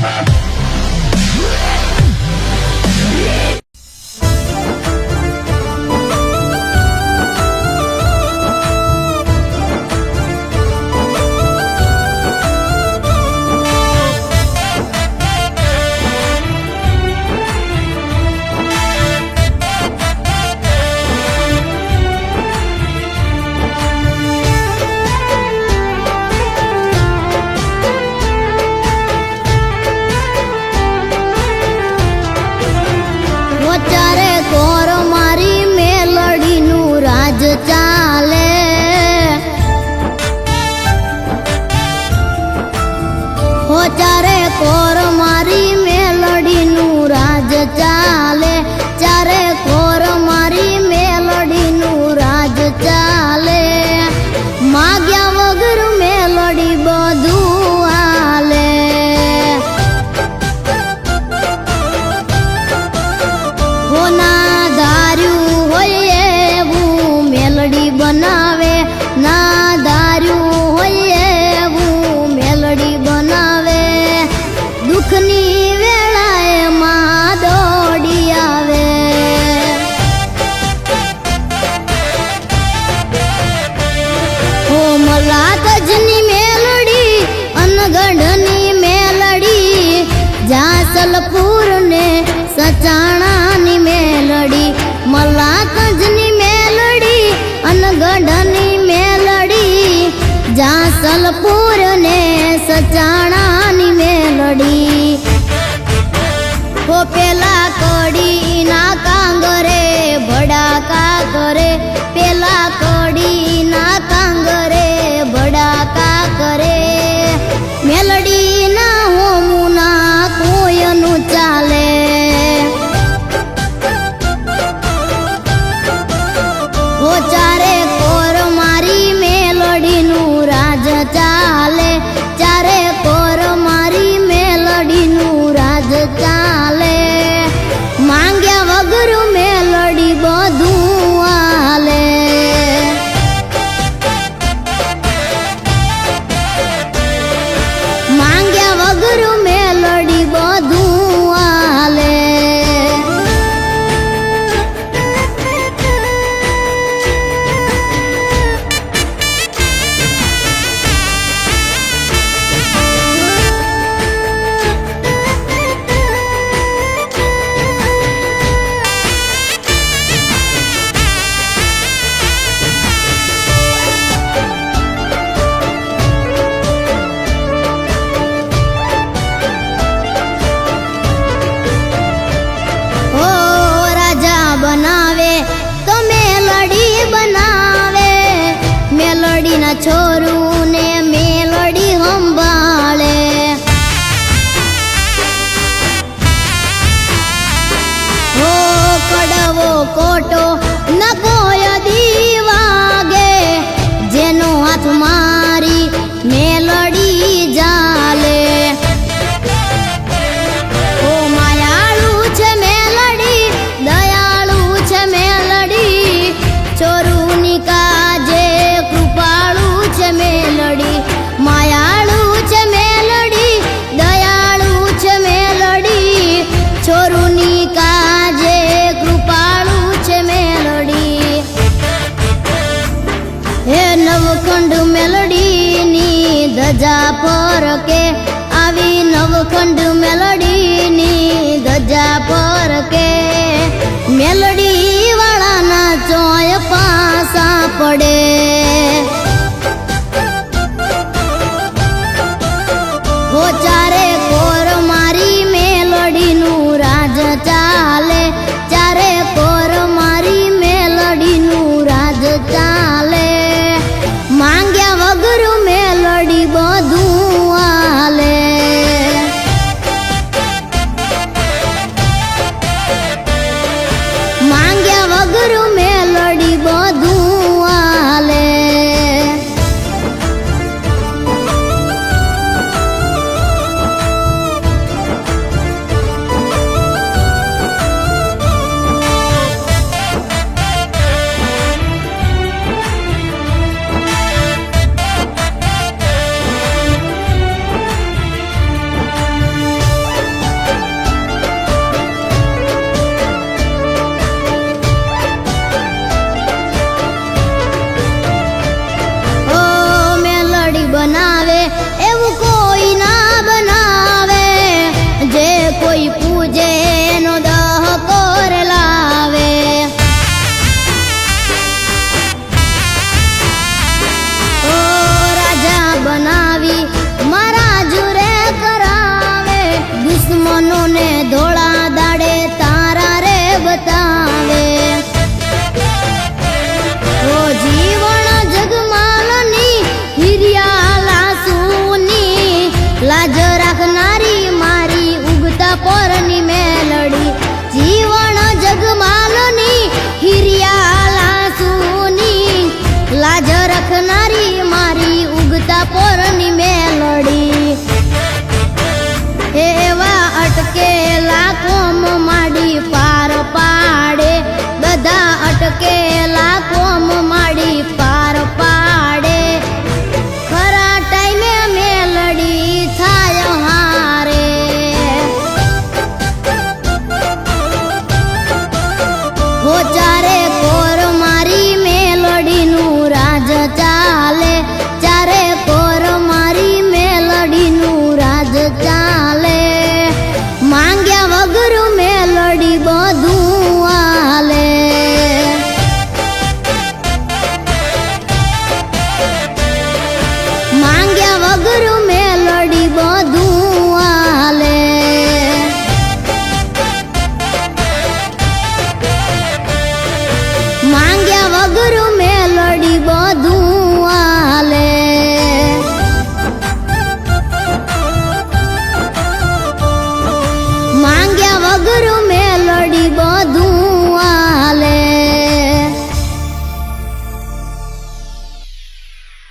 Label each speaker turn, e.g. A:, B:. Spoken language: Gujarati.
A: Bye. な છોરું ને મેલડી સંભાળે હો કોટો અખંડ મેલડીની ગજા પર કે મેલડી વાળાના ચોય પાસા પડે. હો ચાય